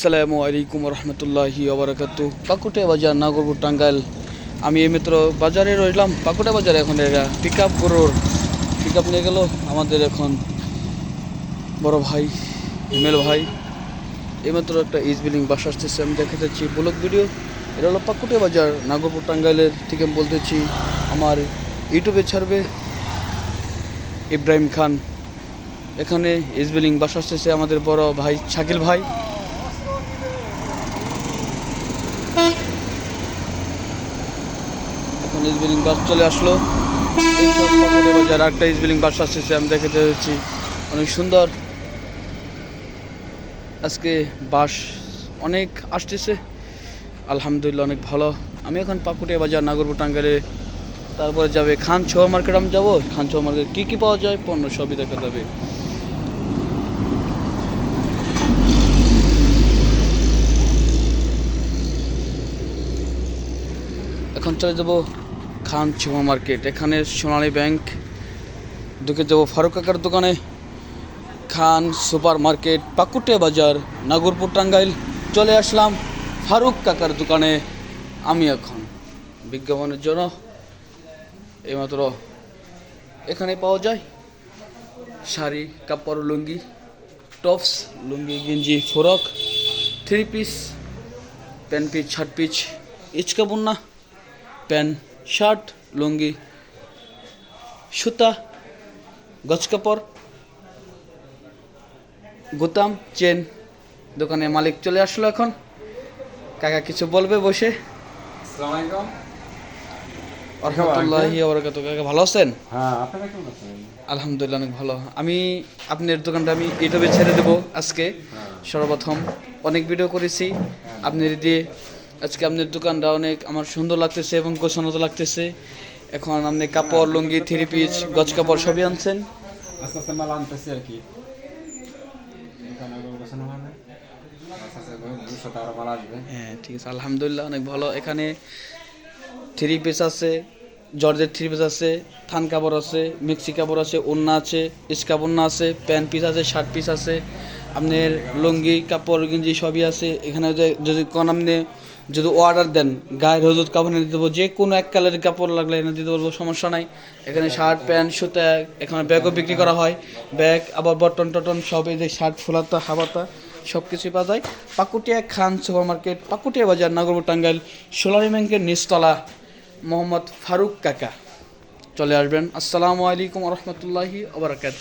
আসসালামু আলাইকুম রহমতুল্লাহি ওবরাকাতু। পাকুটে বাজার, নাগরপুর টাঙ্গাইল। আমি এই মিত্র বাজারে রইলাম। পাকুটে বাজারে এখন এরা পিক আপ গরুর পিক আপ নিয়ে গেল আমাদের এখন বড় ভাই, হিমেল ভাই। এইমাত্র একটা ইজ বিল্ডিং বাস আসতেছে, আমি দেখে যাচ্ছি ব্লগ ভিডিও। এটা হলো পাকুটে বাজার, নাগরপুর টাঙ্গাইলের থেকে আমি বলতেছি আমার ইউটিউবে ছাড়বে ইব্রাহিম খান। এখানে ইজ বিল্ডিং বাস আসতেছে আমাদের বড় ভাই শাকিল ভাই। ইসবিলিং বাস চলে আসলো। বাজার একটা ইসবিলিং বাস আসতেছে আমি দেখতে যাচ্ছি। অনেক সুন্দর। আজকে বাস অনেক আসতেছে। আলহামদুলিল্লাহ অনেক ভালো। আমি এখন পাকুটিয়া বাজার, নাগরপুর টাঙ্গালে তারপরে যাবে খান ছোয়া মার্কেট, আমি যাব। খান ছোয়া মার্কেট কী কী পাওয়া যায়? পণ্য সবই দেখা যাবে। এখন চলে যাব খান ছোয়া মার্কেট। এখানে সোনালী ব্যাংক ঢুকে যাব ফারুক কাকার দোকানে খান সুপার মার্কেট, পাকুটে বাজার, নাগরপুর টাঙ্গাইল। চলে আসলাম ফারুক কাকার দোকানে। আমি এখন বিজ্ঞাপনের জন্য এইমাত্র এখানে পাওয়া যায়। শাড়ি, কাপড়, লুঙ্গি, টপস, লুঙ্গি, গেঞ্জি, frock, three piece, pant piece, shirt piece, ইচকা বুন্না প্যান্ট শার্ট লুঙ্গি সুতা গছ কাপড় গুতাম চেন দোকানের মালিক চলে আসলো এখন। কাকা কিছু বলবে বসে? ভালো আছেন? হ্যাঁ আছেন? আলহামদুলিল্লাহ অনেক ভালো। আমি আপনার দোকানটা আমি ইউটিউবে ছেড়ে দেবো আজকে। সর্বপ্রথম অনেক ভিডিও করেছি। আপনার দিয়ে আজকে আপনার দোকানটা অনেক আমার সুন্দর লাগতেছে এবং গোছানো তো লাগতেছে। এখন আপনি কাপড় লুঙ্গি থ্রি পিস গজ কাপড় সবই আনছেন? আস্তে আস্তে মাল আনতেছি আর কি। হয় হ্যাঁ ঠিক আছে আলহামদুলিল্লাহ অনেক ভালো। এখানে থ্রি পিস আছে জর্জের থ্রি পিস আছে থান কাপড় আছে মিক্সি কাপড় আছে ওন্না আছে স্কাপ ওন্না আছে প্যান্ট পিস আছে শার্ট পিস আছে। আপনার লুঙ্গি কাপড় গেঞ্জি সবই আছে। এখানে যদি কোন আপনি যদি অর্ডার দেন, গায়ের হলুদ কাপড় এনে পারব যে কোনো এক কালারের কাপড় লাগলে এনে দিতে পারব সমস্যা নাই। এখানে শার্ট প্যান্ট সুতা, এখানে ব্যাগও বিক্রি করা হয়। ব্যাগ আবার বটন টটন সব এই যে শার্ট ফোলাতা, হাবাতা সব কিছুই পাওয়া যায়। পাকুটিয়া খান সুপার মার্কেট পাকুটিয়া বাজার, নাগরপুর টাঙ্গাইল, সোলারি ব্যাংকের নিচতলা, মোহাম্মদ ফারুক কাকা। চলে আসবেন। আসসালামু আলাইকুম রহমতুল্লাহি আবরাকাত